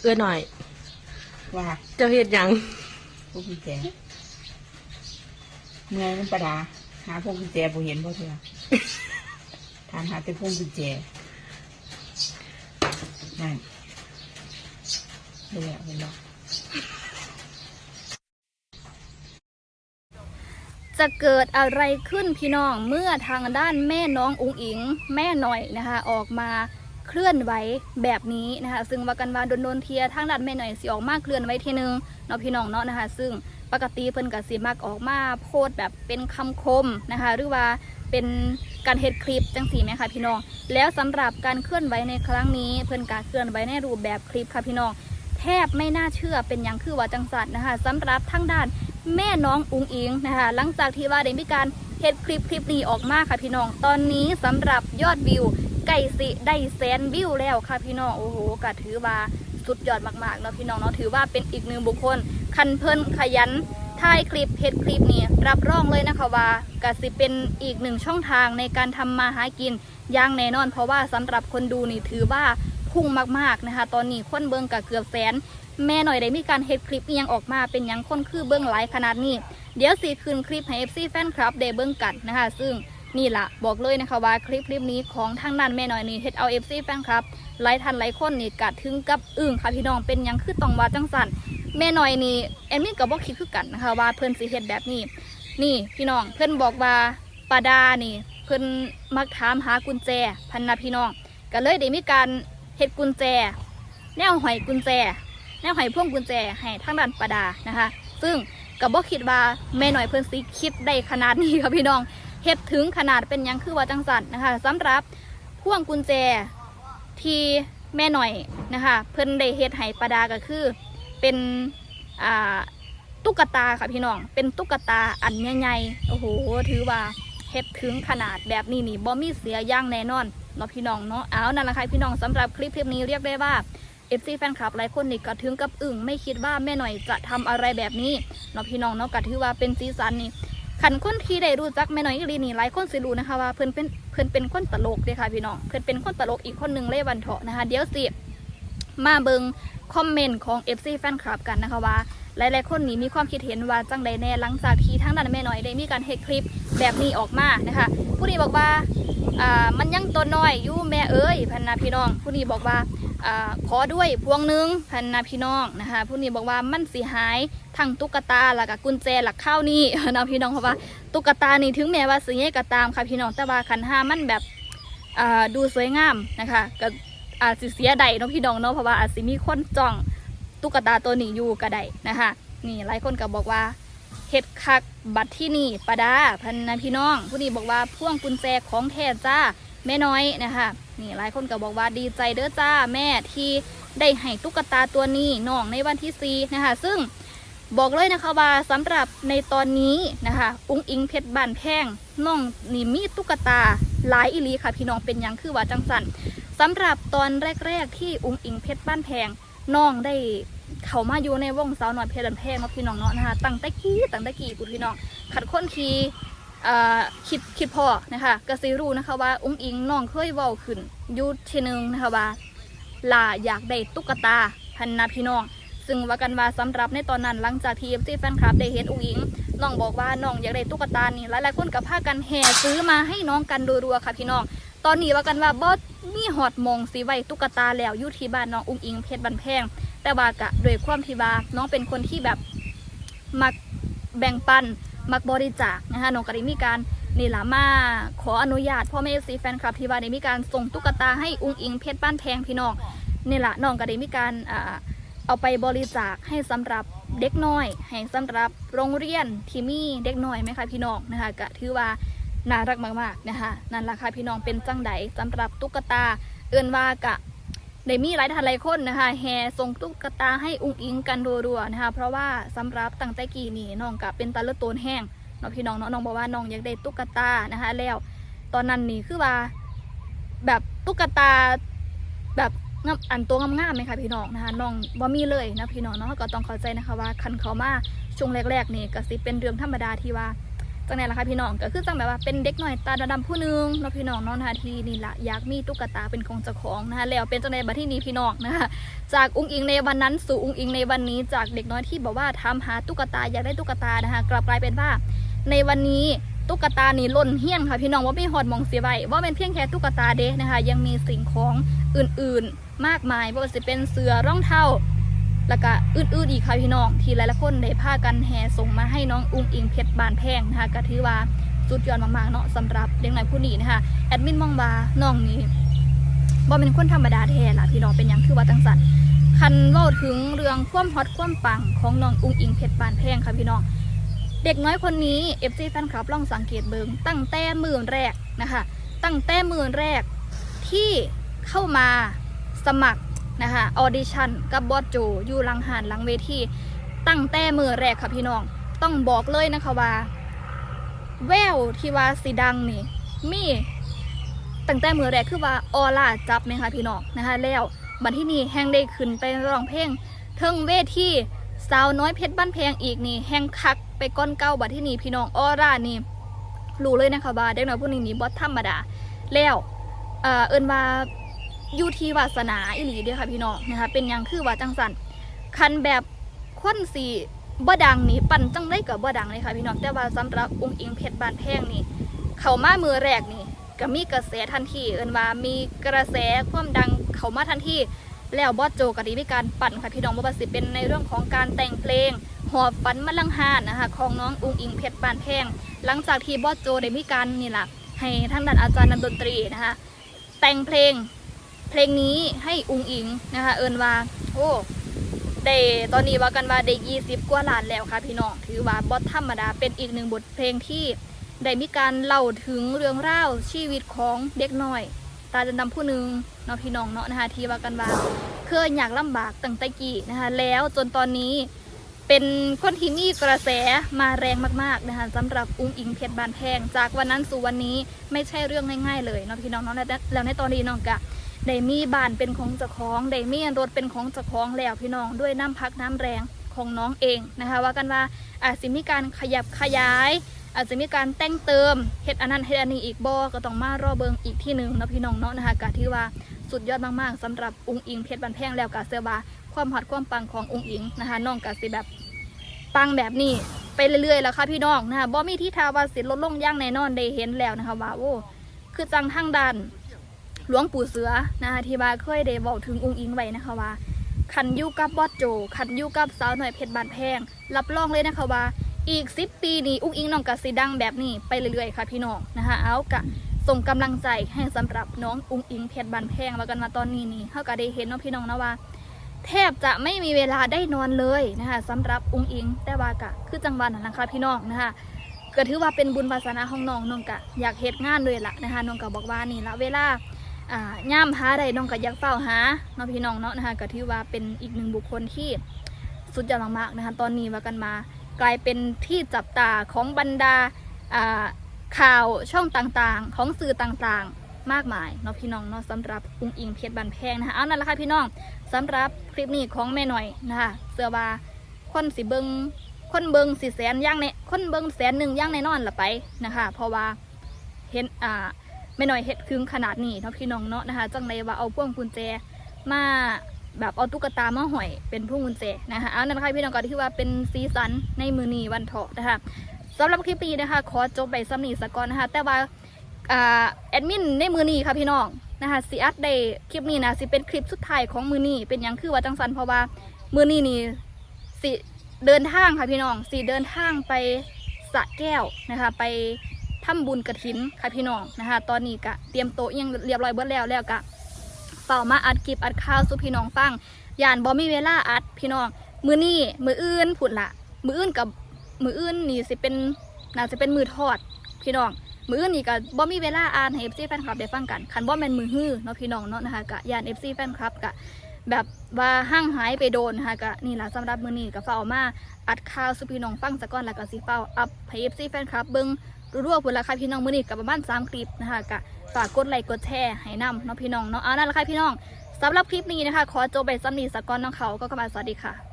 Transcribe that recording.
เอื้อหน่อย ว่าเจ้าเฮ็ดหยังพวกกุญแจเมื่อยมันประดา หาพวกกุญแจบ่เห็นบ่เถอะถามหาแต่พวกกุญแจนั่นเดี๋ยวเห็นบ่จะเกิดอะไรขึ้นพี่น้องเมื่อทางด้านแม่น้องอุงอิง แม่หน่อยนะคะ ออกมา เคลื่อนไหวแบบนี้นะคะซึ่งว่ากันว่าโดนโดนๆเทียทางด้านแม่หน่อยสิออกมากเคลื่อนไหวทีนึงเนาะพี่น้องเนาะนะคะ ซึ่งปกติเพิ่นก็สิมักออกมาโพสแบบเป็นคำคมนะคะหรือว่าเป็นการเฮ็ดคลิปจังสีไหมคะพี่น้อง แล้วสำหรับการเคลื่อนไหวในครั้งนี้ เพิ่นการเคลื่อนไหวในรูปแบบคลิปค่ะพี่น้อง แทบไม่น่าเชื่อเป็นอย่างคือว่าจังสันนะคะสำหรับทางด้านแม่น้องอุงอิงนะคะ หลังจากที่ว่าได้มีการเฮ็ดคลิปคลิปนี้ออกมาค่ะพี่น้อง ตอนนี้สำหรับยอดวิว ไก่สิได้แสนวิวแล้วค่ะพี่น้องโอ้โหก็ถือว่าสุดยอดมากๆเนาะพี่น้องเนาะถือว่าเป็นอีกหนึ่งบุคคล คันเพิ่นขยันถ่ายคลิปเฮ็ดคลิปนี้รับรองเลยนะคะว่าก็สิเป็นอีกหนึ่งช่องทางในการทำมาหากินอย่างแน่นอน เพราะว่าสำหรับคนดูนี่ถือว่าพุ่งมากๆนะคะ ตอนนี้คนเบิ้งกับเกือบแสน แม่หน่อยได้มีการเฮ็ดคลิปอิหยังออกมาเป็นยังคนคือเบิ้งหลายขนาดนี้ เดี๋ยวสีคืนคลิปให้ FC แฟนคลับได้เบิ้งกันนะคะ ซึ่ง นี่ละบอกเลยนะคะว่าคลิปคลิปนี้ของทางนั้นแม่หน่อยนี่เฮ็ดเอา FC แฟนคลับหลายทันหลายคนนี่กัดถึงกับอึ้งค่ะพี่น้องเป็นยังคือต้องว่าจังสันแม่หน่อยนี่แอมมี่กับบอกคิดคือกันนะคะว่าเพิ่นสิเฮ็ดแบบนี้ นี่พี่น้องเพิ่นบอกว่าปาดานี่ เพิ่นมักถามหากุญแจพันนาพี่น้องก็เลยได้มีการเฮ็ดกุญแจ แนวหอยกุญแจ แนวหอยพ่วงกุญแจให้ทางด้านประดานะคะ ซึ่งกับบ่คิดว่าแม่หน่อยเพิ่นสิคิดได้ขนาดนี้ค่ะพี่น้อง เฮ็ดถึงขนาดเป็นยังคือว่าจังสันนะคะสำหรับพ่วงกุญแจที่แม่หน่อยนะคะเพิ่นได้เฮ็ดให้ประดาก็คือ เป็นอ่าตุ๊กตาค่ะพี่น้อง เป็นตุ๊กตาอันใหญ่ๆโอ้โหถือว่าเฮ็ดถึงขนาดแบบนี้นี่บ่มีเสียย่างแน่นอนเนาะพี่น้องเนาะเอานั่นแหละค่ะพี่น้องสำหรับคลิปคลิปนี้เรียกได้ว่า FC แฟนคลับหลายคนนี่ก็ถึงกับอึ่งไม่คิดว่าแม่หน่อยจะทำอะไรแบบนี้เนาะพี่น้องเนาะก็ถือว่าเป็นสีสันนี่ ขันคนที่ได้รู้จักแม่น่อยอีหลีนี่หลายคนสิรู้นะคะว่าเพิ่นเป็นเพิ่นเป็นคนตลกเด้ค่ะพี่น้องเพิ่นเป็นคนตลกอีกคนหนึ่งเลยวันเถาะนะคะ เดี๋ยวสิมาเบิงคอมเมนต์ของ FC แฟนคลับกันนะคะว่าหลายๆคนนี่มีความคิดเห็นว่าจังใดแน่หลังจากที่ทั้งนั้นแม่น่อยได้มีการเฮ็ดคลิปแบบนี้ออกมานะคะ ผู้นี้บอกว่าอ่ามันยังตัวน้อยอยู่แม่เอ้ยพันนาพี่น้อง ผู้นี้บอกว่า ขอด้วยพวงหนึงพันนาพี่น้องนะคะผู้นี้บอกว่ามันสิหายทั้งตุ๊กตาแล้วก็กุญแจหลักข้าวนี่นะพี่น้องเพราะว่าตุ๊กตานี่ถึงแม้ว่าสีนี้ก็ตามค่ะพี่น้องแต่ว่าขันห้ามันแบบดูสวยงามนะคะก็อาจสิเสียใดเนาะพี่น้องเนาะเพราะว่าอาจสิมีคนจ้องตุ๊กตาตัวนี้อยู่ก็ได้นะคะนี่หลายคนก็บอกว่าเฮ็ดคักบัตรที่นี่ปาดาพันนะพี่น้อง ผู้นี้บอกว่าพ่วงกุญแจของแท้จ้าแม่น้อยนะคะ นี่หลายคนก็บอกว่าดีใจเด้อจ้าแม่ที่ได้ให้ตุ๊กตาตัวนี้น้องในวันที่สี่นะคะ ซึ่งบอกเลยนะคะว่าสำหรับในตอนนี้นะคะ อุ้งอิงเพชรบ้านแพงน้องนี่มีตุ๊กตาหลายอีหลีค่ะ พี่น้องเป็นยังคือว่าจังสันสำหรับตอนแรก ๆ ที่อุ้งอิงเพชรบ้านแพงน้องได้เขามาอยู่ในวงสาวหน่อยเพลินแพงเนาะพี่น้องเนาะนะคะตั้งแต่กี้ตั้งแต่กี้กูพี่น้องขัดค้นที คิดคิดพอนะคะกสิรู้นะคะว่าอุ้งอิงน้องเคยเว้าขึ้นยู่ทีหนึงนะคะว่าลาอยากได้ตุ๊กตาพันนาพี่น้อง ซึ่งว่ากันว่าสำหรับในตอนนั้นหลังจากที่เอฟซีแฟนคลับได้เห็นอุ้งอิงน้องบอกว่าน้องอยากได้ตุ๊กตานี่หลายๆคนกับพากันแห่ซื้อมาให้น้องกันรัวๆค่ะพี่น้อง ตอนนี้ว่ากันว่าบอสมีหอดมงสีไว้ตุ๊กตาแล้วอยู่ที่บ้านน้องอุ้งอิงเพชรบันแพง แต่ว่ากะโดวยความที่ว่าน้องเป็นคนที่แบบมักแบ่งปัน มักบริจาคนะคะน้องก็ได้มีการนี่ละมาขออนุญาตพ่อแม่ซีแฟนคลับที่ว่าได้มีการส่งตุ๊กตาให้อุ้งอิงเพชรบ้านแพงพี่น้องนี่ละน้องก็ได้มีการเอาไปบริจาคให้สำหรับเด็กน้อยให้สำหรับโรงเรียนที่มีเด็กน้อยไหมคะพี่น้องนะคะก็ถือว่าน่ารักมากๆนะคะนั่นละค่ะพี่น้องเป็นจังไดสำหรับตุ๊กตาเอินว่ากะ ได้มีหลายท่านหลายคนนะคะแห่ส่งตุ๊กตาให้อุ้งอิงกันรัวๆนะคะ เพราะว่าสำหรับตั้งแต่กี้นี่น้องกับเป็นตาเลือดโตนแห้งเนาะพี่น้องเนาะน้องบอกว่าน้องอยากได้ตุ๊กตานะคะ แล้วตอนนั้นนี่คือว่า แบบตุ๊กตาแบบอันตัวงามๆไหมคะพี่น้องนะคะน้องบ่มีเลยนะพี่น้องเนาะก็ต้องเข้าใจนะคะว่าคันเขามาช่วงแรกๆนี่ก็สิเป็นเรื่องธรรมดาที่ว่า จังไหนล่ะคะพี่น้องก็คือจังแบบว่าเป็นเด็กหน่อยตาดำๆผู้หนึงเนาะพี่น้องนาะนะคะที่นี่ละอยากมีตุ๊กตาเป็นของเจ้าของนะคะแล้วเป็นจังไหนบัดที่นี้พี่น้องนะคะจากอุ้งอิงในวันนั้นสู่อุ้งอิงในวันนี้จากเด็กน้อยที่บอกว่าทำหาตุ๊กตาอยากได้ตุ๊กตานะคะกลับกลายเป็นว่าในวันนี้ตุ๊กตานี่ล้นเฮี้ยนค่ะพี่น้องว่าไม่หอดมองเสียไว้ว่าเป็นเพียงแค่ตุ๊กตาเด้นะคะ ยังมีสิ่งของอื่นๆ มากมายว่าจะเป็นเสือร่องเท้า แล้วก็อื่นๆอีกค่ะพี่น้องที่หลายๆคนได้พากันแห่ส่งมาให้น้องอุ้งอิงเพชรบานแพงนะคะก็ถือว่าสุดยอดมากๆเนาะสำหรับเด็กน้อยผู้นี้นะคะแอดมินมองว่าน้องนี้บ่เป็นคนธรรมดาแท้ล่ะพี่น้องเป็นหยังคือว่าจังสันคันเล่าถึงเรื่องความฮอตความปังของน้องอุ้งอิงเพชรบานแพงค่ะพี่น้องเด็กน้อยคนนี้เอฟซีแฟนคลับลองสังเกตเบิงตั้งแต่มือแรกนะคะตั้งแต่มือแรกที่เข้ามาสมัคร นะคะออดิชั่นกับบอสโจอยู่หลังหานหลังเวทีตั้งแต่มือแรกค่ะพี่น้อง ต้องบอกเลยนะคะว่า แววที่ว่าสีดังนี่ มีตั้งแต่มือแรกคือว่าออร่าจับไหมคะพี่น้องนะคะ แล้วบัดที่นี่แฮงได้ขึ้นไปร้องเพลงเทิงเวทีสาวน้อยเพชรบ้านแพงอีกนี่แฮงคักไปก้อนเก้าบัดที่นี่พี่น้องออร่านี่รู้เลยนะคะว่าเด็กน้อยพวกนี้นี่บอสธรรมดาแล้วเออเอินว่า อยู่ที่วาสนาอิหลีเด้อค่ะพี่น้องนะคะเป็นยังคือว่าจังสันคันแบบคนสีบ่ดังนี่ปั่นจังได้กับบ่ดังเลยค่ะพี่น้องแต่ว่าสำหรับองค์อิงเพชรบานแพงนี่ เขามามือแรกนี่ก็มีกระแสทันทีเอินว่ามีกระแสความดังเขามาทันทีแล้วบอสโจก็ดีมีการปั่นค่ะพี่น้องบ่ว่าสิเป็นในเรื่องของการแต่งเพลงหอบฝันมาลังหานนะคะของน้ององค์อิงเพชรบานแพงหลังจากที่บอสโจได้มีการนี่แหละให้ทางด้านอาจารย์นดนตรีนะคะแต่งเพลง เพลงนี้ให้อุงอิงนะคะ เอินว่าโอ้ได้ตอนนี้ว่ากันว่าได้ยี่สิบกว่าล้านแล้วค่ะพี่น้องถือว่าบอสธรรมดาเป็นอีกหนึ่งบทเพลงที่ได้มีการเล่าถึงเรื่องราวชีวิตของเด็กน้อย ตาดำผู้หนึ่งเนาะพี่น้องเนาะนะคะที่ว่ากันว่าเคยอยากลำบากตั้งแต่กี้นะคะแล้วจนตอนนี้เป็นคนที่มีกระแสมาแรงมากๆนะคะสำหรับอุ้งอิงเพชรบานแพง จากวันนั้นสู่วันนี้ไม่ใช่เรื่องง่ายๆเลยเนาะพี่น้องเนาะและแล้วในตอนนี้น้องกะ ได้มีบ้านเป็นของเจ้าของได้มีรถเป็นของเจ้าของแล้วพี่น้องด้วยน้ำพักน้ำแรงของน้องเองนะคะว่ากันว่าอาจจะมีการขยับขยาย อาจจะมีการแต่งเติมเฮ็ดอันนั้นเฮ็ดอันนี้อีกบ่ก็ต้องมารอเบิงอีกที่หนึ่งนะพี่น้องเนาะนะคะกะที่ว่าสุดยอดมากๆสำหรับอุ้งอิงเพชรบานแพงแล้วกะเสื้อว่าความฮอตความปังของอุ้งอิงนะคะน้องกะสิแบบปังแบบนี้ไปเรื่อยๆแล้วค่ะพี่น้องนะคะบ่มีที่ทาวาสิลดลงย่างแน่นอนได้เห็นแล้วนะคะว่าโอ้คือจังทางดัน หลวงปู่เสือนะคะที่ว่าเคยได้บอกถึงองค์อิงไว้นะคะว่าขันยูกับบอสโจขันยูกับสาวหน่อยเพชรบานแพง รับรองเลยนะคะว่า อีกสิบปีนี้อุ้งอิงน้องกะสิดังแบบนี้ไปเรื่อยๆค่ะพี่น้องนะคะเอากะส่งกำลังใจให้สำหรับน้องอุ้งอิงเพชรบานแพงว่ากันมาตอนนี้นี่เขาก็ได้เห็นเนาะพี่น้องนะว่า แทบจะไม่มีเวลาได้นอนเลยนะคะสำหรับอุ้งอิง แต่ว่ากะคือจังหวัดนั่นนะคะพี่น้องนะคะก็ถือว่าเป็นบุญวาสนาของน้องน้องกะอยากเฮ็ดงานเลยล่ะนะคะน้องกะบอกว่านี่ละเวลา ย่ามหาใดน้องกะอยากเฝ้าหาเนาะพี่น้องเนาะนะคะก็ถือว่าเป็นอีกหนึ่งบุคคลที่สุดยอดมากๆนะคะตอนนี้ว่ากันมากลายเป็นที่จับตาของบรรดาข่าวช่องต่างๆ ของสื่อต่างๆ มากมายเนาะพี่น้องเนาะสำหรับอุ้งอิงเพชรบันแพงนะคะเอานั่นแหละค่ะพี่น้องสำหรับคลิปนี้ของแม่หน่อยนะคะเสื้อว่าคนสิเบิงคนเบิงสิแสนย่างในคนเบิงแสนหนึ่งย่างในนอนละไปนะคะ เพราะว่าเห็นอ่า แม่หน่อยเห็ดคึงขนาดนี้เนาะพี่น้องเนาะนะคะ จังเลยว่าเอาพวงกุญแจมาแบบเอาตุ๊กตามาห่อยเป็นพวงกุญแจนะคะเอานั่นนะคะพี่น้องก็ที่ว่าเป็นซีซันในมือนีวันเถาะนะคะสำหรับคลิปนี้นะคะ ขอจบไปสำนีสก่อนนะคะ แต่ว่าแอดมินในมือนีค่ะพี่น้องนะคะสิอัดได้คลิปนี้นะสิเป็นคลิปสุดท้ายของมือนีเป็นยังคือว่าจังสันเพราะว่ามือนีนี่สิเดินทางค่ะพี่น้องสิเดินทางไปสะแก้วนะคะไป ทำบุญกระถินค่ะพี่น้องนะคะ ตอนนี้กะเตรียมโต๊ะอิหยังเรียบร้อยเบิดแล้วแล้วกะเป่ามาอัดคลิปอัดข้าวสู่พี่น้องฟังยานบอมีเวลาอัดพี่น้อง มือนี้มืออื่นผุดละมืออื่นกับมืออื่นนี่สิเป็นน่าจะเป็นมือทอดพี่น้องมืออื่นนี่ก็บ่มีเวลาอ่านให้ FC แฟนคลับได้ฟังกันคันบ่แม่นมือฮื้อเนาะพี่น้องเนาะนะคะกะยาน FC แฟนคลับกะแบบว่าห่างหายไปโดนนะคะกะนี่ล่ะสำหรับมือนี้ก็ฝ้าเอามาอัดข่าวสู่พี่น้องฟังซะก่อนแล้วก็สิเฝ้าอัพให้ FC แฟนคลับเบิ่ง รัวๆพุ่นละค่ะพี่น้องมื้อนี้กับประมาณ3คลิปนะคะกะฝากกดไลค์กดแชร์ให้นำเนาะพี่น้องเนาะเอานั่นละค่ะพี่น้องสำหรับคลิปนี้นะคะ ขอจบไปซ้ำนี้ซะก่อนน้องเขาก็กลับมาสวัสดีค่ะ